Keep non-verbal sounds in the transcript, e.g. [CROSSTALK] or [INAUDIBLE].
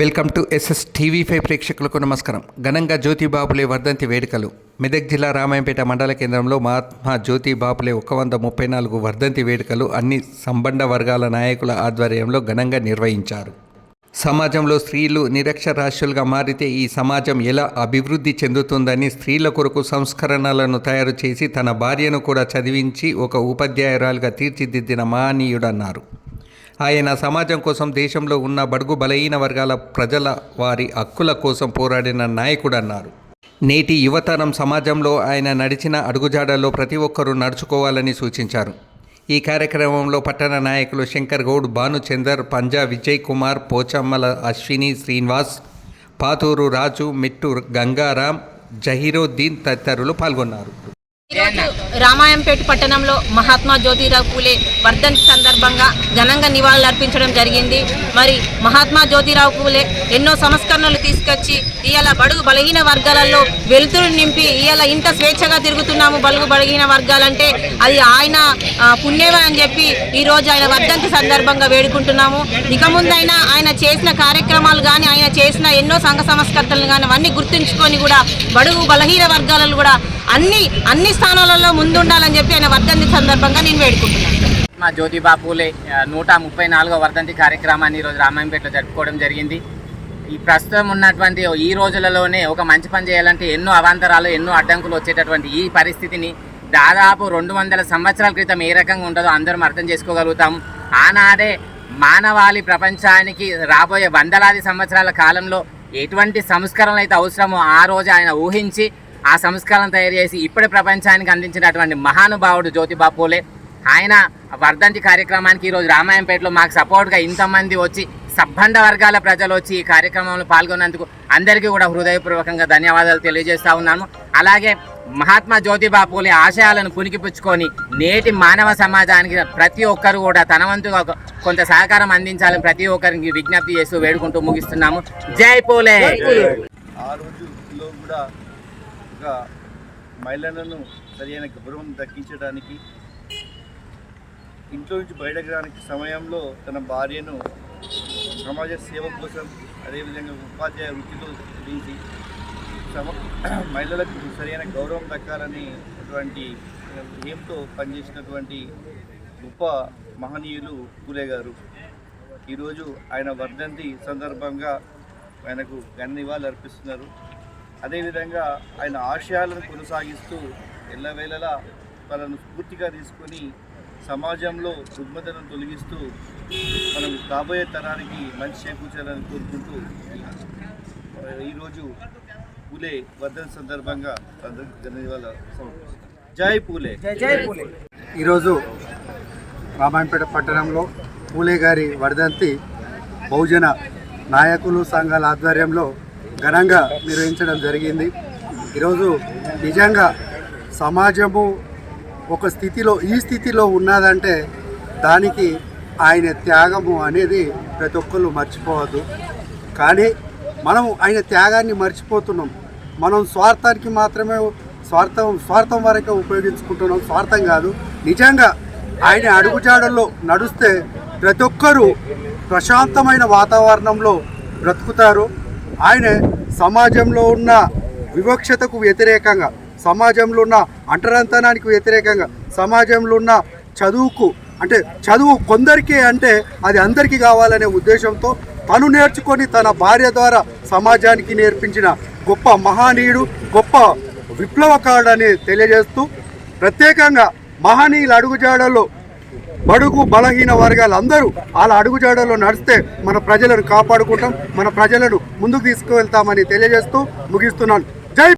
Welcome to SS TV five ప్రేక్షకులకు నమస్కారం. ఘనంగా జ్యోతి బాపులే వర్ధంతి వేడుకలు. మెదక్ జిల్లా రామాయంపేట మండల కేంద్రంలో మహాత్మా జ్యోతి బాపులే ఒక వంద ముప్పై నాలుగు వర్ధంతి వేడుకలు అన్ని సంబంధ వర్గాల నాయకుల ఆధ్వర్యంలో ఘనంగా నిర్వహించారు. సమాజంలో స్త్రీలు నిరక్షరాస్యులుగా మారితే ఈ సమాజం ఎలా అభివృద్ధి చెందుతుందని స్త్రీల కొరకు సంస్కరణలను తయారు చేసి తన భార్యను కూడా చదివించి ఒక ఉపాధ్యాయురాలుగా తీర్చిదిద్దిన మహనీయుడన్నారు. ఆయన సమాజం కోసం దేశంలో ఉన్న బడుగు బలహీన వర్గాల ప్రజల వారి హక్కుల కోసం పోరాడిన నాయకుడన్నారు నేటి యువతరం సమాజంలో ఆయన నడిచిన అడుగుజాడల్లో ప్రతి ఒక్కరూ నడుచుకోవాలని సూచించారు. ఈ కార్యక్రమంలో పట్టణ నాయకులు శంకర్ గౌడ్ భానుచందర్ పంజా విజయ్ కుమార్ పోచమ్మల అశ్విని శ్రీనివాస్ పాతూరు రాజు మిట్టు గంగారాం జహీరుద్దీన్ తదితరులు పాల్గొన్నారు. ఈరోజు రామాయంపేట పట్టణంలో మహాత్మా జ్యోతిరావు పూలే వర్ధంతి సందర్భంగా ఘనంగా నివాళులు అర్పించడం జరిగింది. మరి మహాత్మా జ్యోతిరావు పూలే ఎన్నో సంస్కరణలు తీసుకొచ్చి ఇవాళ బడుగు బలహీన వర్గాలలో వెలుతురు నింపి ఇవాళ ఇంత స్వేచ్ఛగా తిరుగుతున్నాము బలుగు బలహీన వర్గాలంటే అది ఆయన పుణ్యమే అని చెప్పి ఈ రోజు ఆయన వర్ధంతి సందర్భంగా వేడుకుంటున్నాము. ఇక ముందైనా ఆయన చేసిన కార్యక్రమాలు కానీ ఆయన చేసిన ఎన్నో సంఘ సంస్కర్తలు కానీ అవన్నీ గుర్తుంచుకొని కూడా బడుగు బలహీన వర్గాలలో కూడా అన్ని అన్ని స్థానాలలో ముందుండాలని చెప్పి ఆయన వర్ధంతి సందర్భంగా నేను వేడుకుంటున్నాను. మా జ్యోతిబా పూలే నూట ముప్పై నాలుగో వర్ధంతి కార్యక్రమాన్ని ఈరోజు రామాయంపేటలో జరుపుకోవడం జరిగింది. ఈ ప్రస్తుతం ఉన్నటువంటి ఈ రోజులలోనే ఒక మంచి పని చేయాలంటే ఎన్నో అవాంతరాలు ఎన్నో అడ్డంకులు వచ్చేటటువంటి ఈ పరిస్థితిని దాదాపు రెండు వందల సంవత్సరాల క్రితం ఏ రకంగా ఉంటుందో అందరం అర్థం చేసుకోగలుగుతాం. ఆనాడే మానవాళి ప్రపంచానికి రాబోయే వందలాది సంవత్సరాల కాలంలో ఎటువంటి సంస్కరణలు అయితే అవసరమో ఆ రోజు ఆయన ఊహించి ఆ సంస్కారం తయారు చేసి ఇప్పటి ప్రపంచానికి అందించినటువంటి మహానుభావుడు జ్యోతిబా పూలే. ఆయన వర్ధంతి కార్యక్రమానికి ఈరోజు రామాయంపేటలో మాకు సపోర్ట్గా ఇంతమంది వచ్చి సబ్బండ వర్గాల ప్రజలు వచ్చి ఈ కార్యక్రమంలో పాల్గొన్నందుకు అందరికీ కూడా హృదయపూర్వకంగా ధన్యవాదాలు తెలియజేస్తూ ఉన్నాను. అలాగే మహాత్మా జ్యోతిబా పూలే ఆశయాలను పునికిపుచ్చుకొని నేటి మానవ సమాజానికి ప్రతి ఒక్కరు కూడా తన వంతుగా కొంత సహకారం అందించాలని ప్రతి ఒక్కరికి విజ్ఞప్తి చేస్తూ వేడుకుంటూ ముగిస్తున్నాము. జై పూలే! ఆ రోజు కూడా ఒక మహిళలను సరైన గౌరవం దక్కించడానికి ఇంట్లో నుంచి బయటకు రానికి సమయంలో తన భార్యను సమాజ సేవ కోసం అదేవిధంగా ఉపాధ్యాయ వృత్తిలో దించి సమ [CLEARS THROAT] మహిళలకు సరైన గౌరవం దక్కాలని అటువంటి ఏంతో పనిచేసినటువంటి గొప్ప మహనీయులు పూలే గారు. ఈరోజు ఆయన వర్ధంతి సందర్భంగా ఆయనకు ఘన నివాళులు అర్పిస్తున్నారు అదేవిధంగా ఆయన ఆశయాలను కొనసాగిస్తూ ఎల్లవేళలా వాళ్ళను స్ఫూర్తిగా తీసుకొని సమాజంలో రుగ్మతను తొలగిస్తూ మనం రాబోయే తరానికి మంచి చేకూర్చాలని కోరుకుంటూ ఈరోజు పూలే వర్ధన సందర్భంగా ధన్యవాదాలు జై పూలే. జై పూలే. ఈరోజు రామాయంపేట పట్టణంలో పూలే గారి వర్ధంతి బహుజన నాయకులు సంఘాల ఆధ్వర్యంలో ఘనంగా నిర్వహించడం జరిగింది. ఈరోజు నిజంగా సమాజము ఒక స్థితిలో ఈ స్థితిలో ఉన్నదంటే దానికి ఆయన త్యాగము అనేది ప్రతి ఒక్కరు మర్చిపోవద్దు. కానీ మనం ఆయన త్యాగాన్ని మర్చిపోతున్నాం. మనం స్వార్థానికి మాత్రమే స్వార్థం స్వార్థం వరకే ఉపయోగించుకుంటున్నాం. స్వార్థం కాదు. నిజంగా ఆయన అడుగుజాడల్లో నడుస్తే ప్రతి ఒక్కరూ ప్రశాంతమైన వాతావరణంలో బ్రతుకుతారు. ఆయన సమాజంలో ఉన్న వివక్షతకు వ్యతిరేకంగా సమాజంలో ఉన్న అంటరంతనానికి వ్యతిరేకంగా సమాజంలో ఉన్న చదువుకు అంటే చదువు కొందరికే అంటే అది అందరికీ కావాలనే ఉద్దేశంతో తను నేర్చుకొని తన భార్య ద్వారా సమాజానికి నేర్పించిన గొప్ప మహనీయుడు గొప్ప విప్లవకారుడని తెలియజేస్తూ ప్రత్యేకంగా మహనీయుల అడుగుజాడల్లో బడుగు బలహీన వర్గాలు అందరూ వాళ్ళ అడుగుజాడల్లో నడిస్తే మన ప్రజలను కాపాడుకుంటాం మన ప్రజలను ముందుకు తీసుకువెళ్తామని తెలియజేస్తూ ముగిస్తున్నాను. జై